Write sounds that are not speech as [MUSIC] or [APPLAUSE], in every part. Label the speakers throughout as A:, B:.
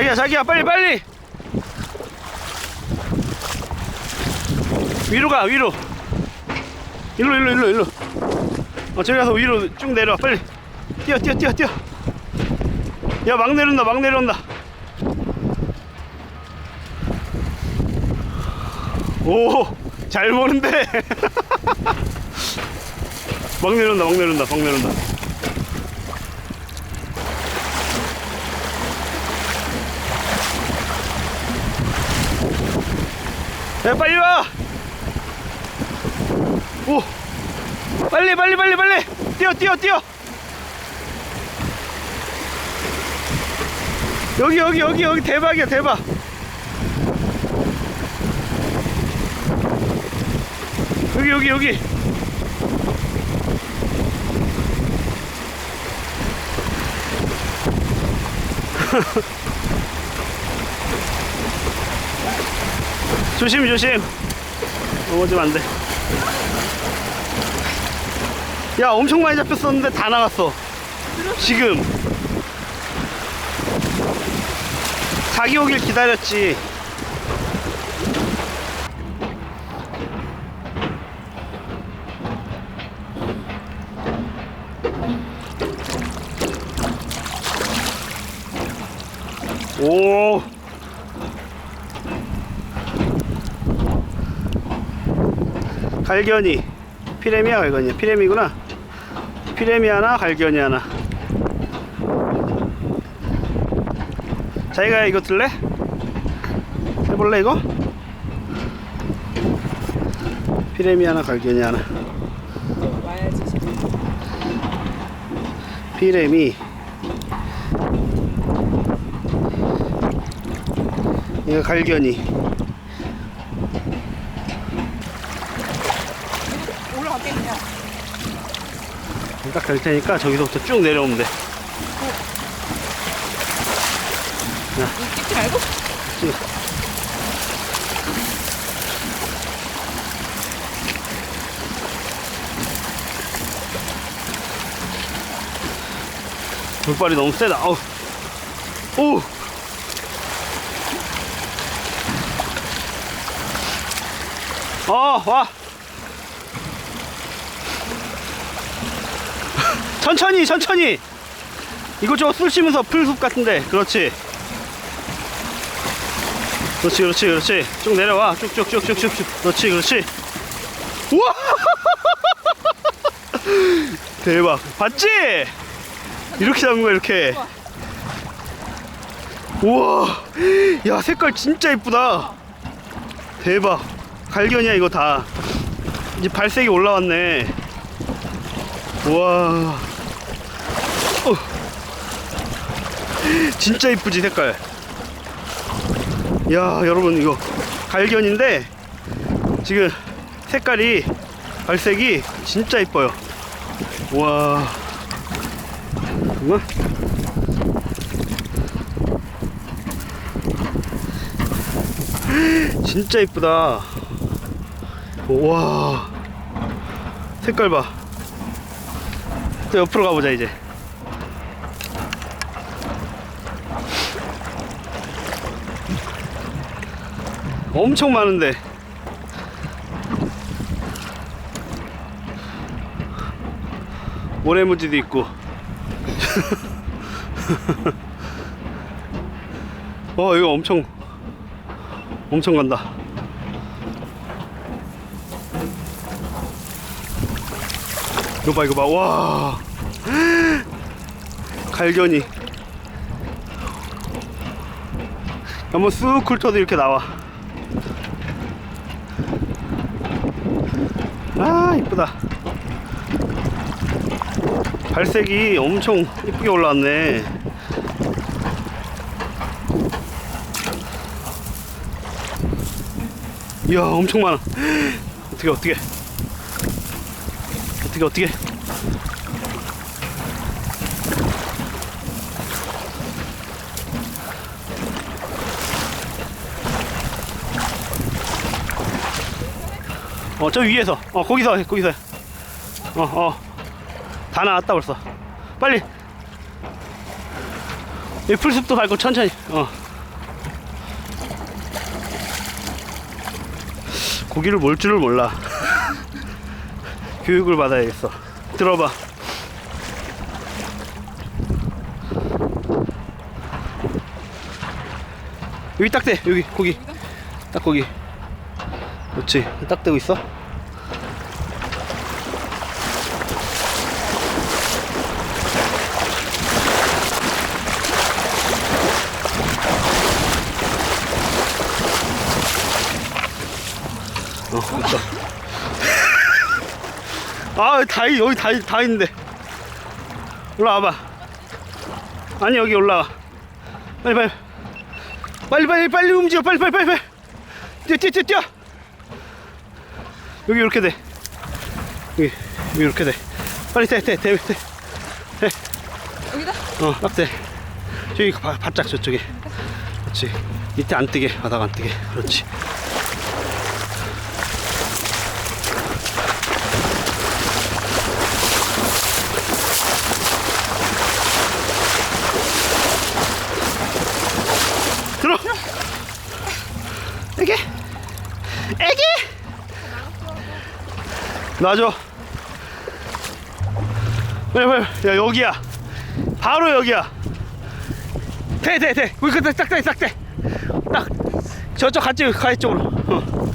A: 자기야 자기야 빨리 빨리. 위로 가 위로. 일로 일로 일로 일로. 어 저기 가서 위로 쭉 내려와 빨리. 뛰어 뛰어 뛰어 뛰어. 야 막 내려온다 막 내려온다. 오잘 보는데. [LAUGHS] 막 내려온다 막 내려온다 막 내려온다 야 빨리 와! 오! 빨리 빨리 빨리 빨리! 뛰어 뛰어 뛰어! 여기 여기 여기 여기 대박이야 대박! 여기 여기 여기! [LAUGHS] 조심 조심. 넘어지면 안돼. 야 엄청 많이 잡혔었는데 다 나갔어. 지금. 자기 오길 기다렸지. 오 갈견이 피레미아 갈견이야 피레미구나 피레미 하나 갈견이 하나 자기가 이거 들래? 해볼래 이거? 피레미 하나 갈견이 하나. 피레미 이거 갈견이
B: 올라갈게 그냥.
A: 딱 갈 테니까 저기서부터 쭉 내려오면 돼
B: 찍지 말고.
A: 물발이 너무 세다. 어우. 오. 어, 와. 천천히, 천천히. 이것저것 술 쉬면서 풀숲 같은데. 그렇지. 그렇지, 그렇지, 그렇지. 쭉 내려와. 쭉쭉쭉쭉쭉쭉. 그렇지, 그렇지. 우와! [LAUGHS] 대박. 봤지? 이렇게 잡는 거야 이렇게 우와 야 색깔 진짜 이쁘다 대박 갈견이야 이거 다 이제 발색이 올라왔네 우와 어. 진짜 이쁘지 색깔 야 여러분 이거 갈견인데 지금 색깔이 발색이 진짜 이뻐요 와 잠깐만. 진짜 이쁘다. 와. 색깔 봐. 또 옆으로 가보자, 이제. 엄청 많은데. 모래무지도 있고. [LAUGHS] 어 이거 엄청 엄청 간다 이거 봐 이거 봐와 [GASPS] 갈견이 한번 쑥 훑어도 이렇게 나와. 아 이쁘다. 발색이 엄청 이쁘게 올라왔네. 이야 엄청 많아. [GASPS] 어떻게 어떻게? 어떻게 어떻게 어 저 위에서 어 거기서 해, 거기서 어 어 다 나왔다 벌써 빨리 이 풀숲도 밟고 천천히. 어. 고기를 몰 줄을 몰라. [LAUGHS] 교육을 받아야겠어. 들어봐. 여기 딱 대. 여기 고기. 딱 거기. 그렇지. 딱 대고 있어. 어. [LAUGHS] 아, 다, 있- 여기 다, 있- 다 있는데. 올라와봐. 아니, 여기 올라와. 빨리, 빨리. 빨리, 빨리, 빨리 움직여. 빨리, 빨리, 빨리, 빨리. 뛰어, 뛰어, 뛰어. 여기 이렇게 돼. 여기, 여기 이렇게 돼. 빨리 돼, 돼, 돼, 돼.
B: 여기다?
A: 어, 딱 돼. 저기 바, 바짝 저쪽에. 그렇지. 밑에 안 뜨게, 바닥 안 뜨게. 그렇지. 들어. 애기. 애기. 놔줘. 빨리 빨리. 야 여기야. 바로 여기야. 돼. 우리 그때 딱 돼, 딱 돼. 딱. 저쪽 갔지, 가해 쪽으로. 어.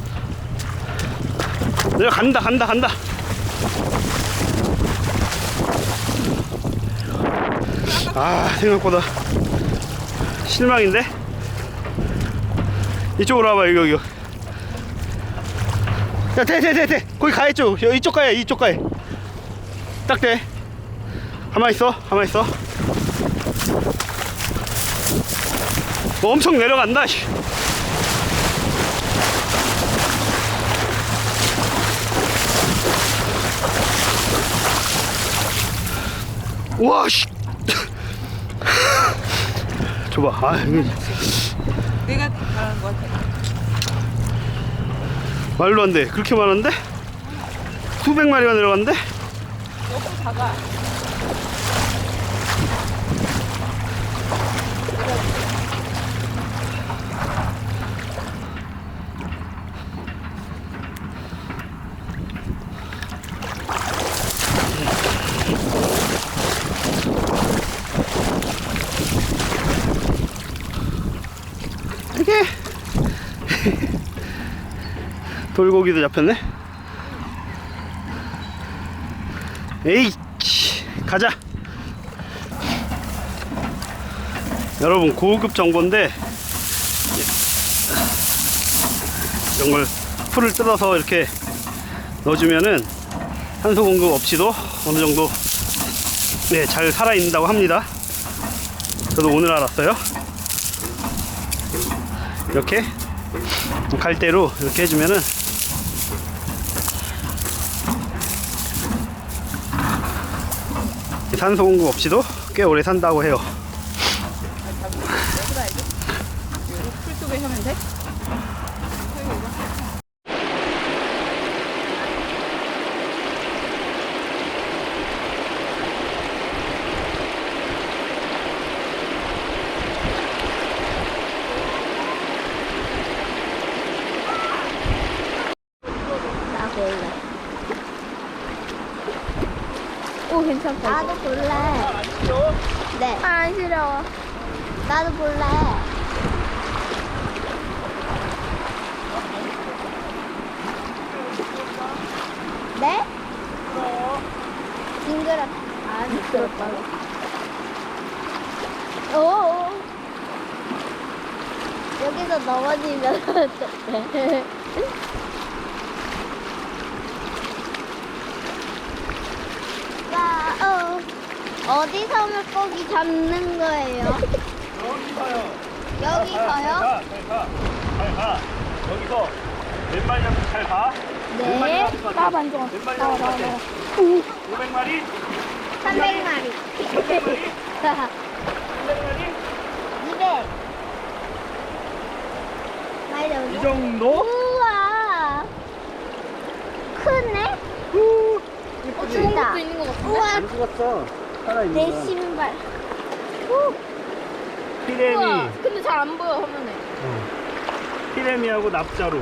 A: 내가 간다, 간다, 간다. 아, 생각보다 실망인데? 이쪽으로 와봐, 여기, 여기. 야, 돼, 돼, 돼, 돼. 거기 쪽. 여기 이쪽 가해, 이쪽 가해. 딱 돼. 가만 있어, 가만 있어. 뭐 엄청 내려간다. 씨. 와, 씨. [LAUGHS] 줘봐. 아, 이거
B: 내가 잘하는 것 같아.
A: 말도 안 돼. 그렇게 많은데? 수백 마리가 내려간대?
B: 너무 작아.
A: 돌고기도 잡혔네. 에이, 치, 가자. 여러분 고급 정보인데 이런 걸 풀을 뜯어서 이렇게 넣어주면은 산소 공급 없이도 어느 정도 네, 잘 살아 있는다고 합니다. 저도 오늘 알았어요. 이렇게 갈대로 이렇게 해주면은 산소 공급 없이도 꽤 오래 산다고 해요.
B: 여기 풀 속에 하면 돼?
C: 나 볼래. 오, 괜찮다. 나도 볼래. 네. 아, 안 싫어. 나도 볼래. 네? 징그럽. 안 미끄럽다고. 오. 여기서 넘어지면 [LAUGHS] 어떡해. 와, 어. 어디서 물고기 잡는 거예요?
A: 여기서요.
C: 여기서요?
A: 가, 잘 가. 잘 가. 여기서 몇 마리 잡고 잘 가.
C: 네. 나.
A: 몇 마리
C: 나와,
A: 것
C: 나와? 나와.
A: 500마리?
C: 300마리.
A: 300마리? 300마리?
C: 200. 많이
A: 이? 정도?
C: 우와. 크네?
A: 후.
C: 어, 좋은 것도 있는 것 같은데? 우와,
A: 안 죽었어.
C: 내
A: 살아있는 거야.
C: 신발. 후.
A: 피레미,
C: 우와, 근데 잘 안 보여 화면에.
A: 어. 피레미하고 납자루.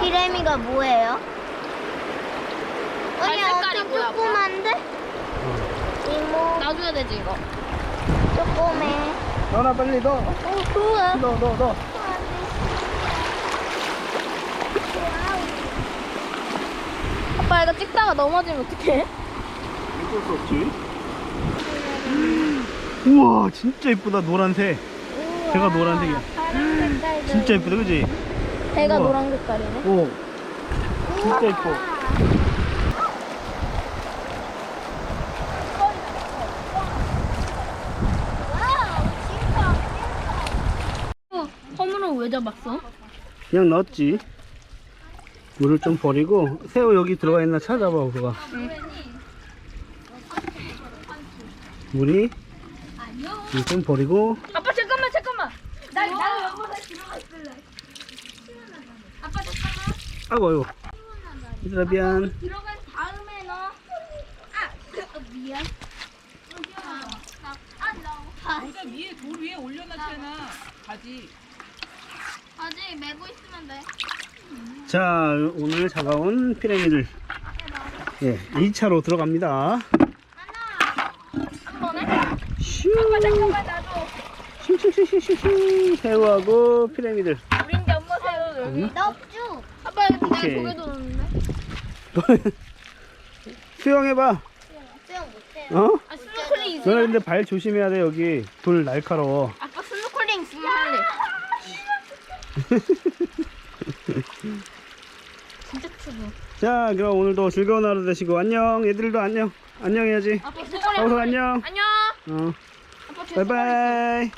C: 피레미가 뭐예요?
B: 발
C: 언니
B: 색깔이
C: 엄청
B: 뭐야,
C: 조그만데?
A: 어.
C: 이모
B: 놔줘야 되지 이거.
C: 조그매.
A: 너나 빨리 넣어.
C: 오 좋아.
A: 넣어, 넣어, 넣어.
C: 아빠 이거 찍다가 넘어지면 어떡해?
A: 어쩔 수 없지. 우와, 진짜 이쁘다, 노란색. 배가 노란색이야.
C: 파란.
A: 진짜 이쁘다, 그지?
C: 배가
A: 우와.
C: 노란 색깔이네.
A: 오. 진짜 이뻐.
C: 왜 잡았어?
A: 그냥 넣었지. 물을 좀 버리고 새우 여기 들어가 있나 찾아봐 그거. 물이 물좀 버리고
C: 아빠 잠깐만 잠깐만. 나 나도 여보다 들어가 있을래. 아빠 잠깐만.
A: 아이고 아이고 얘들아 미안
C: 들어간 다음에 너. 아 미안. 아 너.
B: 여기다 위에 돌 위에 올려놨잖아. 바지.
C: 아직 메고 있으면 돼.
A: 자 오늘 잡아온 피라미들 예 2차로 들어갑니다
C: 한 번에?
A: 슈
C: 잠깐만 나도.
A: 슈슈슈슈슈 새우하고 피라미들
C: 우린 게 엄마 새우 여기. 쭉. 아빠 근데
A: 오케이.
C: 내가 고개도 넣는데.
A: 수영해봐
C: 수영 못해요.
A: 어?
C: 아 스노클링 있어.
A: 너네 근데 발 조심해야 돼 여기 돌 날카로워
C: 아빠 스노클링 있으면 할래. [LAUGHS] 진짜 추워.
A: 자 그럼 오늘도 즐거운 하루 되시고 안녕 얘들도 안녕 안녕 해야지
C: 아빠 스노클링.
A: 하우석 안녕
C: 안녕.
A: 어
C: 아빠.
A: 바이바이